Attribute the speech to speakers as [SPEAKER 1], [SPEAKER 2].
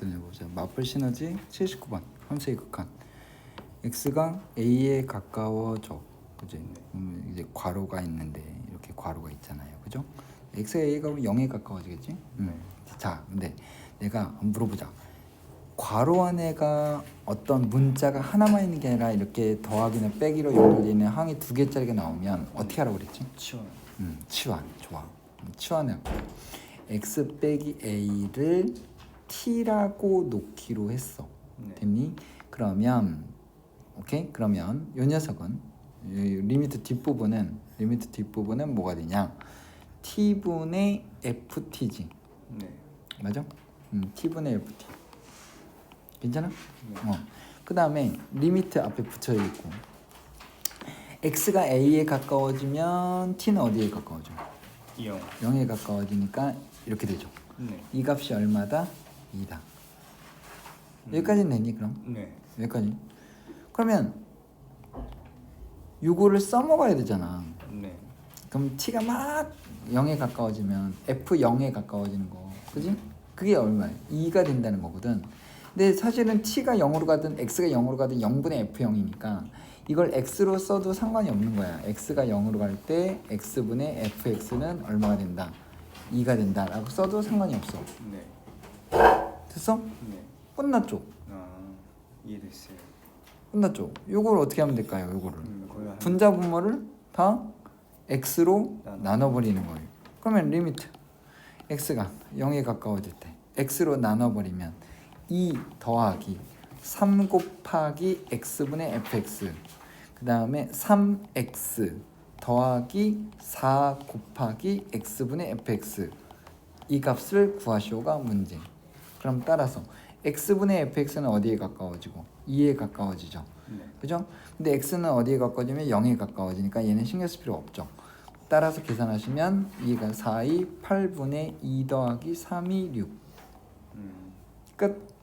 [SPEAKER 1] 어떤지 보자. 마플 시너지 79번 함수의 극한. x가 a에 가까워져. 그죠? 음, 이제 괄호가 있는데 이렇게 괄호가 있잖아요. 그죠? x가 a가 0에 가까워지겠지? 음. 자, 근데 내가 물어보자. 괄호 안에가 어떤 문자가 하나만 있는 게 아니라 이렇게 더하기나 빼기로 연결되어 있는 항이 두 개짜리가 나오면 어떻게 하라고 그랬지?
[SPEAKER 2] 치원.
[SPEAKER 1] 음, 치환 좋아. 할게. x 빼기 a를 t라고 놓기로 했어.
[SPEAKER 2] 네.
[SPEAKER 1] 됐니? 그러면 오케이? 그러면 이 녀석은 이 리미트 뒷부분은 리미트 뒷부분은 뭐가 되냐? t분의 ft지.
[SPEAKER 2] 네.
[SPEAKER 1] 맞아? 음, t분의 ft. 괜찮아?
[SPEAKER 2] 네.
[SPEAKER 1] 어. 그 다음에 리미트 앞에 붙여 있고 x가 a에 가까워지면 t는 어디에 가까워져?
[SPEAKER 2] 이영.
[SPEAKER 1] 0에 가까워지니까 이렇게 되죠.
[SPEAKER 2] 네.
[SPEAKER 1] 이 값이 얼마다? 2다. 여기까지는 되니 그럼?
[SPEAKER 2] 네.
[SPEAKER 1] 여기까지. 그러면 요거를 써먹어야 되잖아.
[SPEAKER 2] 네.
[SPEAKER 1] 그럼 t가 막 0에 가까워지면 f 0에 가까워지는 거, 그지? 그게 얼마야? 2가 된다는 거거든. 근데 사실은 t가 0으로 가든 x가 0으로 가든 0분의 f 0이니까 이걸 x로 써도 상관이 없는 거야. x가 0으로 갈 때 x분의 fx는 얼마가 된다? 2가 된다라고 써도 상관이 없어.
[SPEAKER 2] 네.
[SPEAKER 1] 됐어?
[SPEAKER 2] 네.
[SPEAKER 1] 끝났죠?
[SPEAKER 2] 아 이해됐어요.
[SPEAKER 1] 끝났죠? 요걸 어떻게 하면 될까요? 요거를
[SPEAKER 2] 음, 거의 한
[SPEAKER 1] 분자 분모를 다 x로
[SPEAKER 2] 나눠.
[SPEAKER 1] 나눠버리는 거예요. 그러면 리미트 x가 0에 가까워질 때 x로 나눠버리면 2 더하기 3 곱하기 x분의 fx 그 다음에 3x 더하기 4 곱하기 x분의 fx 이 값을 구하시오가 문제. 그럼 따라서 x분의 fx는 어디에 가까워지고 2에 가까워지죠.
[SPEAKER 2] 네.
[SPEAKER 1] 그죠? 근데 x는 어디에 가까워지면 0에 가까워지니까 얘는 신경 쓸 필요 없죠. 따라서 계산하시면 2가 4이 8분의 2 더하기 3이 6.
[SPEAKER 2] 음
[SPEAKER 1] 끝.